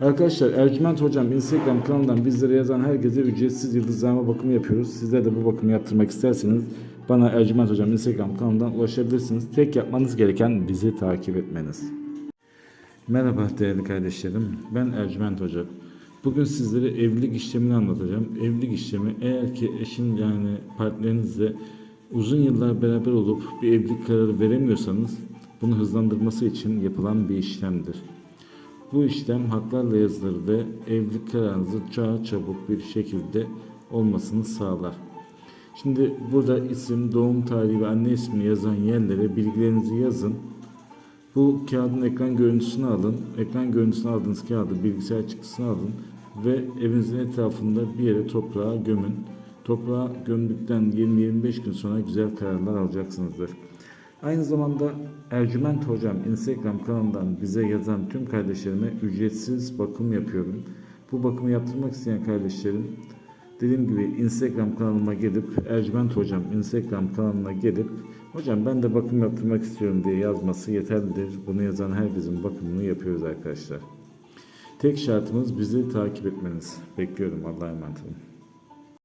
Arkadaşlar Ercüment Hocam Instagram kanalından bizlere yazan herkese ücretsiz yıldızlama bakımı yapıyoruz. Sizler de bu bakımı yaptırmak isterseniz bana Ercüment Hocam Instagram kanalından ulaşabilirsiniz. Tek yapmanız gereken bizi takip etmeniz. Merhaba değerli kardeşlerim. Ben Ercüment Hoca. Bugün sizlere evlilik işlemini anlatacağım. Evlilik işlemi eğer ki eşin yani partnerinizle uzun yıllar beraber olup bir evlilik kararı veremiyorsanız bunu hızlandırması için yapılan bir işlemdir. Bu işlem haklarla yazılır ve evlilik kararınızı daha çabuk bir şekilde olmasını sağlar. Şimdi burada isim, doğum tarihi ve anne ismini yazan yerlere bilgilerinizi yazın. Bu kağıdın ekran görüntüsünü alın. Ekran görüntüsünü aldığınız kağıdı bilgisayar çıktısını alın ve evinizin etrafında bir yere toprağa gömün. Toprağa gömdükten 20-25 gün sonra güzel kararlar alacaksınızdır. Aynı zamanda Ercüment Hocam Instagram kanalından bize yazan tüm kardeşlerime ücretsiz bakım yapıyorum. Bu bakımı yaptırmak isteyen kardeşlerim dediğim gibi Instagram kanalıma gelip Ercüment Hocam Instagram kanalına gelip Hocam ben de bakım yaptırmak istiyorum diye yazması yeterlidir. Bunu yazan herkesin bakımını yapıyoruz arkadaşlar. Tek şartımız bizi takip etmeniz. Bekliyorum. Allah'a emanet olun.